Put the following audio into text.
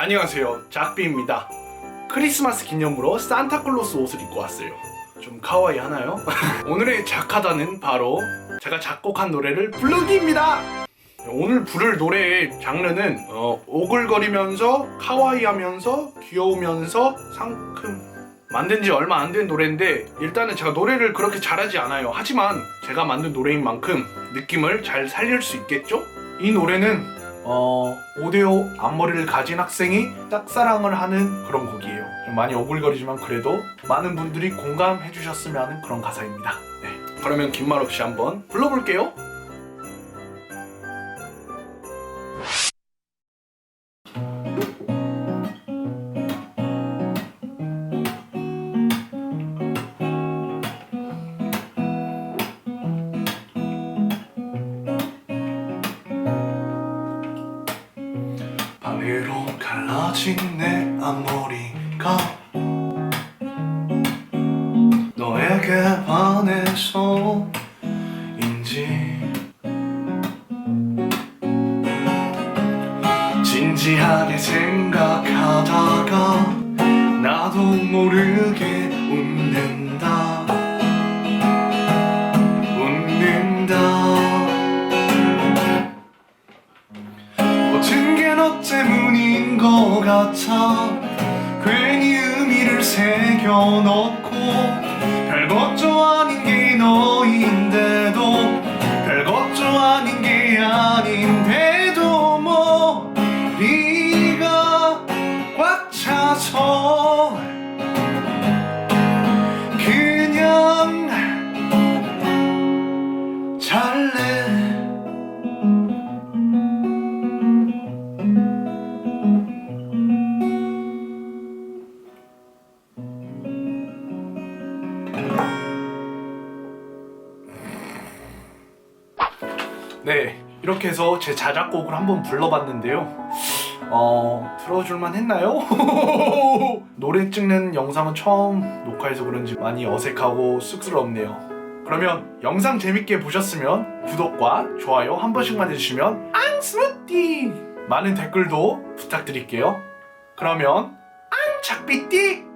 안녕하세요. 작비입니다. 크리스마스 기념으로 산타클로스 옷을 입고 왔어요. 좀 카와이 하나요? 오늘의 작하다는 바로 제가 작곡한 노래를 부르기입니다! 오늘 부를 노래의 장르는 어, 오글거리면서 카와이하면서 귀여우면서 상큼. 만든 지 얼마 안 된 노래인데 일단은 제가 노래를 그렇게 잘하지 않아요. 하지만 제가 만든 노래인 만큼 느낌을 잘 살릴 수 있겠죠? 이 노래는 어, 오데오 앞머리를 가진 학생이 짝사랑을 하는 그런 곡이에요. 좀 많이 오글거리지만 그래도 많은 분들이 공감해 주셨으면 하는 그런 가사입니다. 네. 그러면 긴 말 없이 한번 불러볼게요. 밤위로 갈라진 내 앞머리가 너에게 반해서인지. 진지하게 생각하다가 나도 모르게 웃는 때문인 것 같아. 괜히 의미를 새겨 넣고 별것도 네, 이렇게 해서 제 자작곡을 한번 불러봤는데요. 어, 들어줄만 했나요? 노래 찍는 영상은 처음 녹화해서 그런지 많이 어색하고 쑥스럽네요. 그러면 영상 재밌게 보셨으면 구독과 좋아요 한 번씩만 해주시면 앙 스무띠 많은 댓글도 부탁드릴게요. 그러면 앙 작비띠